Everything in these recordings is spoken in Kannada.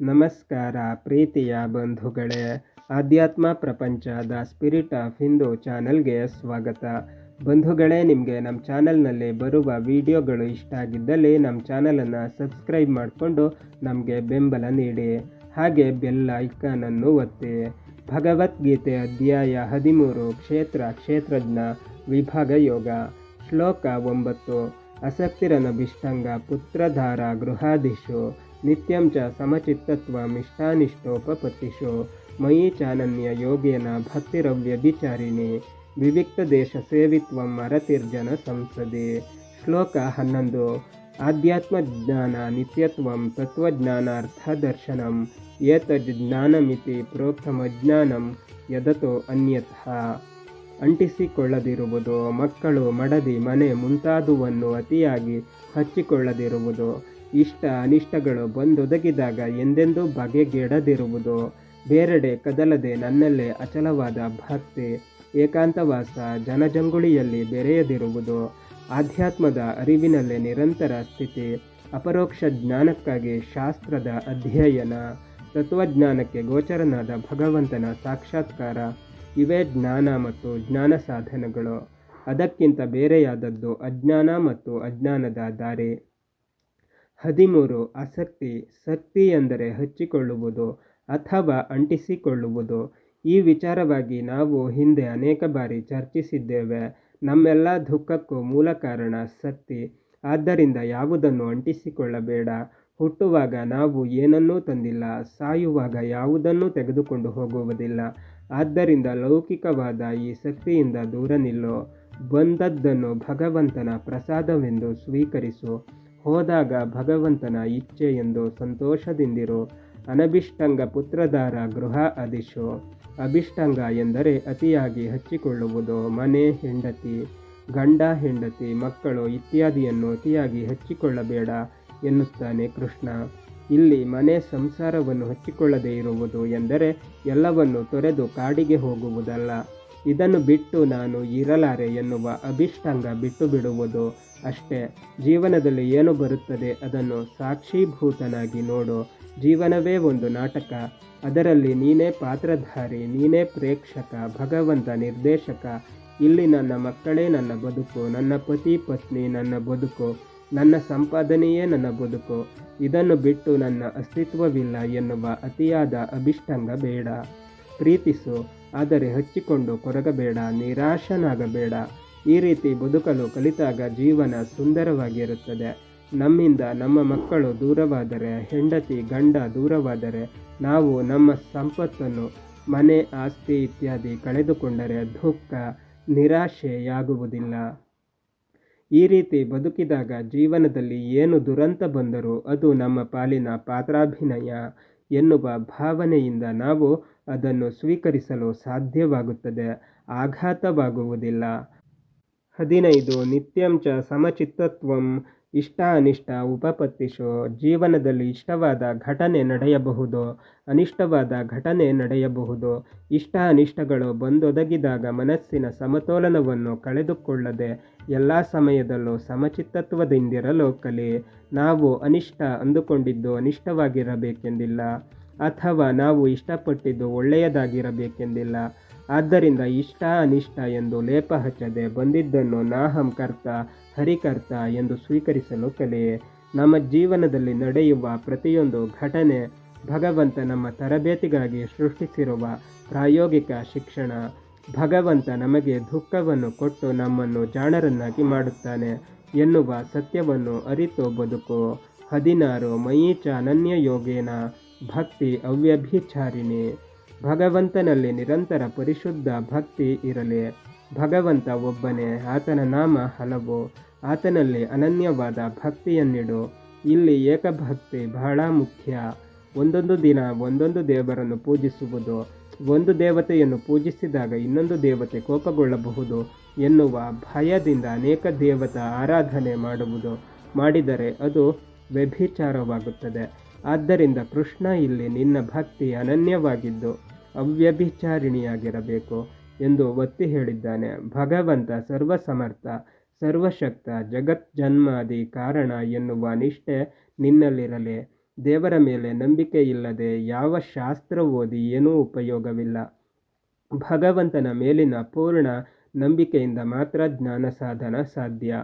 ನಮಸ್ಕಾರ ಪ್ರೀತಿಯ ಬಂಧುಗಳೇ, ಆಧ್ಯಾತ್ಮ ಪ್ರಪಂಚ ದ ಸ್ಪಿರಿಟ್ ಆಫ್ ಹಿಂದೂ ಚಾನಲ್ಗೆ ಸ್ವಾಗತ. ಬಂಧುಗಳೇ, ನಿಮಗೆ ನಮ್ಮ ಚಾನಲ್ನಲ್ಲಿ ಬರುವ ವಿಡಿಯೋಗಳು ಇಷ್ಟ ಆಗಿದ್ದಲ್ಲಿ ನಮ್ಮ ಚಾನಲನ್ನು ಸಬ್ಸ್ಕ್ರೈಬ್ ಮಾಡಿಕೊಂಡು ನಮಗೆ ಬೆಂಬಲ ನೀಡಿ. ಹಾಗೆ ಬೆಲ್ಲ ಐಕಾನನ್ನು ಒತ್ತಿ. ಭಗವದ್ಗೀತೆ ಅಧ್ಯಾಯ ಹದಿಮೂರು, ಕ್ಷೇತ್ರ, ಕ್ಷೇತ್ರಜ್ಞ, ವಿಭಾಗ ಯೋಗ, ಶ್ಲೋಕ ಒಂಬತ್ತು ಅಸಕ್ತಿರನಭಿಷ್ಟಂಗ ಪುತ್ರಧಾರ ಗೃಹಾದಿಶು ನಿತ್ಯಂ ಚ ಸಮಚಿತ್ತತ್ವಮಿಷ್ಟಾನಿಷ್ಟೋಪಪತ್ತಿಷು ಮಯಿ ಚಾನನ್ಯ ಯೋಗೇನ ಭಕ್ತಿರವ್ಯಭಿಚಾರಿಣಿ ವಿವಿಕ್ತ ದೇಶ ಸೇವಿತ್ವ ಮರತಿರ್ಜನ ಸಂಸದೆ. ಶ್ಲೋಕ ಹನ್ನೊಂದು. ಆಧ್ಯಾತ್ಮ ಜ್ಞಾನ ನಿತ್ಯತ್ವಂ ತತ್ವಜ್ಞಾನಾರ್ಥ ದರ್ಶನಂ ಏತದ್ ಜ್ಞಾನಮಿತಿ ಪ್ರೋಕ್ತಮಜ್ಞಾನಂ ಯದತೋ ಅನ್ಯಥ. ಅಂಟಿಸಿಕೊಳ್ಳದಿರುವುದು ಮಕ್ಕಳು ಮಡದಿ ಮನೆ ಮುಂತಾದುವನ್ನು ಅತಿಯಾಗಿ ಹಚ್ಚಿಕೊಳ್ಳದಿರುವುದು. ಇಷ್ಟ ಅನಿಷ್ಟಗಳು ಬಂದೊದಗಿದಾಗ ಎಂದೆಂದೂ ಬಗೆಗೆಡದಿರುವುದು. ಬೇರೆಡೆ ಕದಲದೆ ನನ್ನಲ್ಲೇ ಅಚಲವಾದ ಭಕ್ತಿ, ಏಕಾಂತವಾಸ, ಜನಜಂಗುಳಿಯಲ್ಲಿ ಬೆರೆಯದಿರುವುದು. ಆಧ್ಯಾತ್ಮದ ಅರಿವಿನಲ್ಲೇ ನಿರಂತರ ಸ್ಥಿತಿ, ಅಪರೋಕ್ಷ ಜ್ಞಾನಕ್ಕಾಗಿ ಶಾಸ್ತ್ರದ ಅಧ್ಯಯನ, ತತ್ವಜ್ಞಾನಕ್ಕೆ ಗೋಚರನಾದ ಭಗವಂತನ ಸಾಕ್ಷಾತ್ಕಾರ. ಇವೇ ಜ್ಞಾನ ಮತ್ತು ಜ್ಞಾನ ಸಾಧನಗಳು. ಅದಕ್ಕಿಂತ ಬೇರೆಯಾದದ್ದು ಅಜ್ಞಾನ ಮತ್ತು ಅಜ್ಞಾನದ ದಾರಿ. ಹದಿಮೂರು ಆಸಕ್ತಿ ಶಕ್ತಿ ಎಂದರೆ ಹಚ್ಚಿಕೊಳ್ಳುವುದು ಅಥವಾ ಅಂಟಿಸಿಕೊಳ್ಳುವುದು. ಈ ವಿಚಾರವಾಗಿ ನಾವು ಹಿಂದೆ ಅನೇಕ ಬಾರಿ ಚರ್ಚಿಸಿದ್ದೇವೆ. ನಮ್ಮೆಲ್ಲ ದುಃಖಕ್ಕೂ ಮೂಲ ಕಾರಣ ಸಕ್ತಿ ಆದ್ದರಿಂದ ಯಾವುದನ್ನು ಅಂಟಿಸಿಕೊಳ್ಳಬೇಡ. ಹುಟ್ಟುವಾಗ ನಾವು ಏನನ್ನೂ ತಂದಿಲ್ಲ. ಸಾಯುವಾಗ ಯಾವುದನ್ನೂ ತೆಗೆದುಕೊಂಡು ಹೋಗುವುದಿಲ್ಲ. ಆದ್ದರಿಂದ ಲೌಕಿಕವಾದ ಈ ಶಕ್ತಿಯಿಂದ ದೂರ ನಿಲ್ಲು. ಬಂದದ್ದನ್ನು ಭಗವಂತನ ಪ್ರಸಾದವೆಂದು ಸ್ವೀಕರಿಸು. ಹೋದಾಗ ಭಗವಂತನ ಇಚ್ಛೆ ಎಂದು ಸಂತೋಷದಿಂದಿರು. ಅನಭಿಷ್ಟಂಗ ಪುತ್ರದಾರ ಗೃಹ ಅದಿಶು ಅಭಿಷ್ಟಂಗ ಎಂದರೆ ಅತಿಯಾಗಿ ಹಚ್ಚಿಕೊಳ್ಳುವುದು. ಮನೆ, ಹೆಂಡತಿ, ಗಂಡ, ಹೆಂಡತಿ, ಮಕ್ಕಳು ಇತ್ಯಾದಿಯನ್ನು ಅತಿಯಾಗಿ ಹಚ್ಚಿಕೊಳ್ಳಬೇಡ ಎನ್ನುತ್ತಾನೆ ಕೃಷ್ಣ. ಇಲ್ಲಿ ಮನೆ ಸಂಸಾರವನ್ನು ಹಚ್ಚಿಕೊಳ್ಳದೇ ಇರುವುದು ಎಂದರೆ ಎಲ್ಲವನ್ನು ತೊರೆದು ಕಾಡಿಗೆ ಹೋಗುವುದಲ್ಲ. ಇದನ್ನು ಬಿಟ್ಟು ನಾನು ಇರಲಾರೆ ಎನ್ನುವ ಅಭಿಷ್ಟಾಂಗ ಬಿಟ್ಟು ಬಿಡುವುದು ಅಷ್ಟೇ. ಜೀವನದಲ್ಲಿ ಏನು ಬರುತ್ತದೆ ಅದನ್ನು ಸಾಕ್ಷೀಭೂತನಾಗಿ ನೋಡು. ಜೀವನವೇ ಒಂದು ನಾಟಕ. ಅದರಲ್ಲಿ ನೀನೇ ಪಾತ್ರಧಾರಿ, ನೀನೇ ಪ್ರೇಕ್ಷಕ, ಭಗವಂತ ನಿರ್ದೇಶಕ. ಇಲ್ಲಿ ನನ್ನ ಮಕ್ಕಳೇ ನನ್ನ ಬದುಕು, ನನ್ನ ಪತಿ ಪತ್ನಿ ನನ್ನ ಬದುಕು, ನನ್ನ ಸಂಪಾದನೆಯೇ ನನ್ನ ಬದುಕು. ಇದನ್ನು ಬಿಟ್ಟು ನನ್ನ ಅಸ್ತಿತ್ವವಿಲ್ಲ ಎನ್ನುವ ಅತಿಯಾದ ಅಭಿಷ್ಟಂಗ ಬೇಡ. ಪ್ರೀತಿಸು. ಆದರೆ ಹಚ್ಚಿಕೊಂಡು ಕೊರಗಬೇಡ, ನಿರಾಶನಾಗಬೇಡ. ಈ ರೀತಿ ಬದುಕಲು ಕಲಿತಾಗ ಜೀವನ ಸುಂದರವಾಗಿರುತ್ತದೆ. ನಮ್ಮಿಂದ ನಮ್ಮ ಮಕ್ಕಳು ದೂರವಾದರೆ, ಹೆಂಡತಿ, ಗಂಡ ದೂರವಾದರೆ, ನಾವು ನಮ್ಮ ಸಂಪತ್ತನ್ನು, ಮನೆ, ಆಸ್ತಿ ಇತ್ಯಾದಿ ಕಳೆದುಕೊಂಡರೆ ದುಃಖ, ನಿರಾಶೆಯಾಗುವುದಿಲ್ಲ. ಈ ರೀತಿ ಬದುಕಿದಾಗ ಜೀವನದಲ್ಲಿ ಏನು ದುರಂತ ಬಂದರೂ ಅದು ನಮ್ಮ ಪಾಲಿನ ಪಾತ್ರಾಭಿನಯ ಎನ್ನುವ ಭಾವನೆಯಿಂದ ನಾವು ಅದನ್ನು ಸ್ವೀಕರಿಸಲು ಸಾಧ್ಯವಾಗುತ್ತದೆ, ಆಘಾತವಾಗುವುದಿಲ್ಲ. ಹದಿನೈದು ನಿತ್ಯಂಚ ಸಮಚಿತ್ತತ್ವಂ ಇಷ್ಟ ಅನಿಷ್ಟ ಉಪಪತ್ತಿಶು ಜೀವನದಲ್ಲಿ ಇಷ್ಟವಾದ ಘಟನೆ ನಡೆಯಬಹುದು, ಅನಿಷ್ಟವಾದ ಘಟನೆ ನಡೆಯಬಹುದು. ಇಷ್ಟ ಅನಿಷ್ಟಗಳು ಬಂದೊದಗಿದಾಗ ಮನಸ್ಸಿನ ಸಮತೋಲನವನ್ನು ಕಳೆದುಕೊಳ್ಳದೆ ಎಲ್ಲ ಸಮಯದಲ್ಲೂ ಸಮಚಿತ್ತತ್ವದಿಂದಿರಲು ಕಲಿ. ನಾವು ಅನಿಷ್ಟ ಅಂದುಕೊಂಡಿದ್ದು ಅನಿಷ್ಟವಾಗಿರಬೇಕೆಂದಿಲ್ಲ. ಅಥವಾ ನಾವು ಇಷ್ಟಪಟ್ಟಿದ್ದು ಒಳ್ಳೆಯದಾಗಿರಬೇಕೆಂದಿಲ್ಲ. ಆದ್ದರಿಂದ ಇಷ್ಟ ಅನಿಷ್ಟ ಎಂದು ಲೇಪ ಹಚ್ಚದೆ ಬಂದಿದ್ದನ್ನು ನಾಹಂ ಕರ್ತ ಹರಿಕರ್ತ ಎಂದು ಸ್ವೀಕರಿಸಲು ಕಲೆಯೇ ನಮ್ಮ ಜೀವನದಲ್ಲಿ ನಡೆಯುವ ಪ್ರತಿಯೊಂದು ಘಟನೆ ಭಗವಂತ ನಮ್ಮ ತರಬೇತಿಗಾಗಿ ಸೃಷ್ಟಿಸಿರುವ ಪ್ರಾಯೋಗಿಕ ಶಿಕ್ಷಣ. ಭಗವಂತ ನಮಗೆ ದುಃಖವನ್ನು ಕೊಟ್ಟು ನಮ್ಮನ್ನು ಜಾಣರನ್ನಾಗಿ ಮಾಡುತ್ತಾನೆ ಎನ್ನುವ ಸತ್ಯವನ್ನು ಅರಿತು ಬದುಕು. ಹದಿನಾರು ಮೈಚ ಚ ಅನನ್ಯ ಯೋಗೇನ ಭಕ್ತಿ ಅವ್ಯಭಿಚಾರಿಣಿ. ಭಗವಂತನಲ್ಲಿ ನಿರಂತರ ಪರಿಶುದ್ಧ ಭಕ್ತಿ ಇರಲಿ. ಭಗವಂತ ಒಬ್ಬನೇ, ಆತನ ನಾಮ ಹಲವು. ಆತನಲ್ಲಿ ಅನನ್ಯವಾದ ಭಕ್ತಿಯನ್ನಿಡು. ಇಲ್ಲಿ ಏಕಭಕ್ತಿ ಬಹಳ ಮುಖ್ಯ. ಒಂದೊಂದು ದಿನ ಒಂದೊಂದು ದೇವರನ್ನು ಪೂಜಿಸುವುದು, ಒಂದು ದೇವತೆಯನ್ನು ಪೂಜಿಸಿದಾಗ ಇನ್ನೊಂದು ದೇವತೆ ಕೋಪಗೊಳ್ಳಬಹುದು ಎನ್ನುವ ಭಯದಿಂದ ಅನೇಕ ದೇವತಾ ಆರಾಧನೆ ಮಾಡುವುದು, ಮಾಡಿದರೆ ಅದು ವ್ಯಭಿಚಾರವಾಗುತ್ತದೆ. ಆದ್ದರಿಂದ ಕೃಷ್ಣ ಇಲ್ಲಿ ನಿನ್ನ ಭಕ್ತಿ ಅನನ್ಯವಾಗಿದ್ದು ಅವ್ಯಭಿಚಾರಿಣಿಯಾಗಿರಬೇಕು ಎಂದು ಒತ್ತಿ ಹೇಳಿದ್ದಾನೆ. ಭಗವಂತ ಸರ್ವಸಮರ್ಥ, ಸರ್ವಶಕ್ತ, ಜಗತ್ ಜನ್ಮಾದಿ ಕಾರಣ ಎನ್ನುವ ನಿಷ್ಠೆ ನಿನ್ನಲ್ಲಿರಲಿ. ದೇವರ ಮೇಲೆ ನಂಬಿಕೆ ಇಲ್ಲದೆ ಯಾವ ಶಾಸ್ತ್ರ ಓದಿ ಏನೂ ಉಪಯೋಗವಿಲ್ಲ. ಭಗವಂತನ ಮೇಲಿನ ಪೂರ್ಣ ನಂಬಿಕೆಯಿಂದ ಮಾತ್ರ ಜ್ಞಾನ ಸಾಧನ ಸಾಧ್ಯ.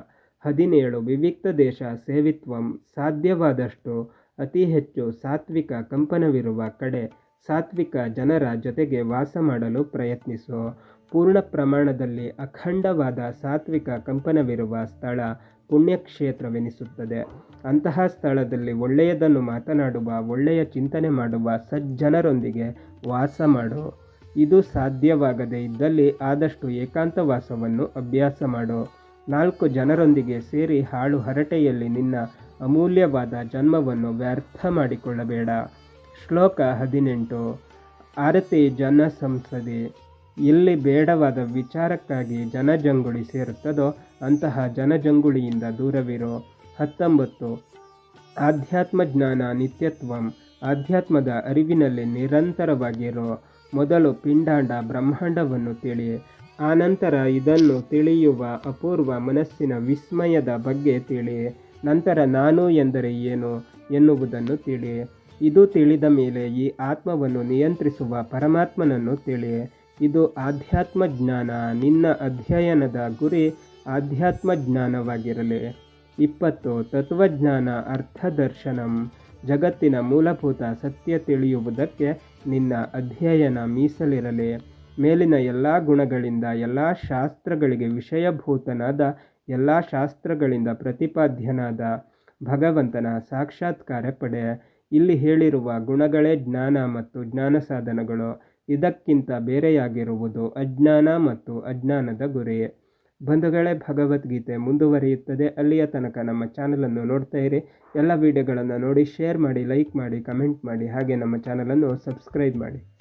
ಹದಿನೇಳು, ವಿವಿಕ್ತ ದೇಶ ಸೇವಿತ್ವಂ ಸಾಧ್ಯವಾದಷ್ಟು ಅತಿ ಹೆಚ್ಚು ಸಾತ್ವಿಕ ಕಂಪನವಿರುವ ಕಡೆ ಸಾತ್ವಿಕ ಜನರ ಜೊತೆಗೆ ವಾಸ ಮಾಡಲು ಪ್ರಯತ್ನಿಸು. ಪೂರ್ಣ ಪ್ರಮಾಣದಲ್ಲಿ ಅಖಂಡವಾದ ಸಾತ್ವಿಕ ಕಂಪನವಿರುವ ಸ್ಥಳ ಪುಣ್ಯಕ್ಷೇತ್ರವೆನಿಸುತ್ತದೆ. ಅಂತಹ ಸ್ಥಳದಲ್ಲಿ ಒಳ್ಳೆಯದನ್ನು ಮಾತನಾಡುವ, ಒಳ್ಳೆಯ ಚಿಂತನೆ ಮಾಡುವ ಸಜ್ಜನರೊಂದಿಗೆ ವಾಸ ಮಾಡು. ಇದು ಸಾಧ್ಯವಾಗದೇ ಇದ್ದಲ್ಲಿ ಆದಷ್ಟು ಏಕಾಂತವಾಸವನ್ನು ಅಭ್ಯಾಸ ಮಾಡು. ನಾಲ್ಕು ಜನರೊಂದಿಗೆ ಸೇರಿ ಹಾಳು ಹರಟೆಯಲ್ಲಿ ನಿನ್ನ ಅಮೂಲ್ಯವಾದ ಜನ್ಮವನ್ನು ವ್ಯರ್ಥ ಮಾಡಿಕೊಳ್ಳಬೇಡ. ಶ್ಲೋಕ ಹದಿನೆಂಟು. ಆರತಿ ಜನ ಸಂಸದೆ. ಎಲ್ಲಿ ಬೇಡವಾದ ವಿಚಾರಕ್ಕಾಗಿ ಜನಜಂಗುಳಿ ಸೇರುತ್ತದೋ ಅಂತಹ ಜನಜಂಗುಳಿಯಿಂದ ದೂರವಿರೋ. ಹತ್ತೊಂಬತ್ತು. ಆಧ್ಯಾತ್ಮ ಜ್ಞಾನ ನಿತ್ಯತ್ವಂ. ಆಧ್ಯಾತ್ಮದ ಅರಿವಿನಲ್ಲಿ ನಿರಂತರವಾಗಿರೋ. ಮೊದಲು ಪಿಂಡಾಂಡ ಬ್ರಹ್ಮಾಂಡವನ್ನು ತಿಳಿ. ಆನಂತರ ಇದನ್ನು ತಿಳಿಯುವ ಅಪೂರ್ವ ಮನಸ್ಸಿನ ವಿಸ್ಮಯದ ಬಗ್ಗೆ ತಿಳಿ. ನಂತರ ನಾನು ಎಂದರೆ ಏನು ಎನ್ನುವುದನ್ನು ತಿಳಿ. ಇದು ತಿಳಿದ ಮೇಲೆ ಈ ಆತ್ಮವನ್ನು ನಿಯಂತ್ರಿಸುವ ಪರಮಾತ್ಮನನ್ನು ತಿಳಿ. ಇದು ಆಧ್ಯಾತ್ಮ ಜ್ಞಾನ, ನಿನ್ನ ಅಧ್ಯಯನದ ಗುರಿ ಆಧ್ಯಾತ್ಮ ಜ್ಞಾನವಾಗಿರಲಿ. ಇಪ್ಪತ್ತು, ತತ್ವಜ್ಞಾನ ಅರ್ಥದರ್ಶನಂ. ಜಗತ್ತಿನ ಮೂಲಭೂತ ಸತ್ಯ ತಿಳಿಯುವುದಕ್ಕೆ ನಿನ್ನ ಅಧ್ಯಯನ ಮೀಸಲಿರಲಿ. ಮೇಲಿನ ಎಲ್ಲ ಗುಣಗಳಿಂದ ಎಲ್ಲ ಶಾಸ್ತ್ರಗಳಿಗೆ ವಿಷಯಭೂತನಾದ ಎಲ್ಲ ಶಾಸ್ತ್ರಗಳಿಂದ ಪ್ರತಿಪಾದ್ಯನಾದ ಭಗವಂತನ ಸಾಕ್ಷಾತ್ಕಾರ ಪಡೆ. ಇಲ್ಲಿ ಹೇಳಿರುವ ಗುಣಗಳೇ ಜ್ಞಾನ ಮತ್ತು ಜ್ಞಾನ ಸಾಧನಗಳು. ಇದಕ್ಕಿಂತ ಬೇರೆಯಾಗಿರುವುದು ಅಜ್ಞಾನ ಮತ್ತು ಅಜ್ಞಾನದ ಗುರಿ. ಬಂಧುಗಳೇ, ಭಗವದ್ಗೀತೆ ಮುಂದುವರಿಯುತ್ತದೆ. ಅಲ್ಲಿಯ ತನಕ ನಮ್ಮ ಚಾನಲನ್ನು ನೋಡ್ತಾ ಇರಿ. ಎಲ್ಲ ವಿಡಿಯೋಗಳನ್ನು ನೋಡಿ, ಶೇರ್ ಮಾಡಿ, ಲೈಕ್ ಮಾಡಿ, ಕಮೆಂಟ್ ಮಾಡಿ. ಹಾಗೆ ನಮ್ಮ ಚಾನಲನ್ನು ಸಬ್ಸ್ಕ್ರೈಬ್ ಮಾಡಿ.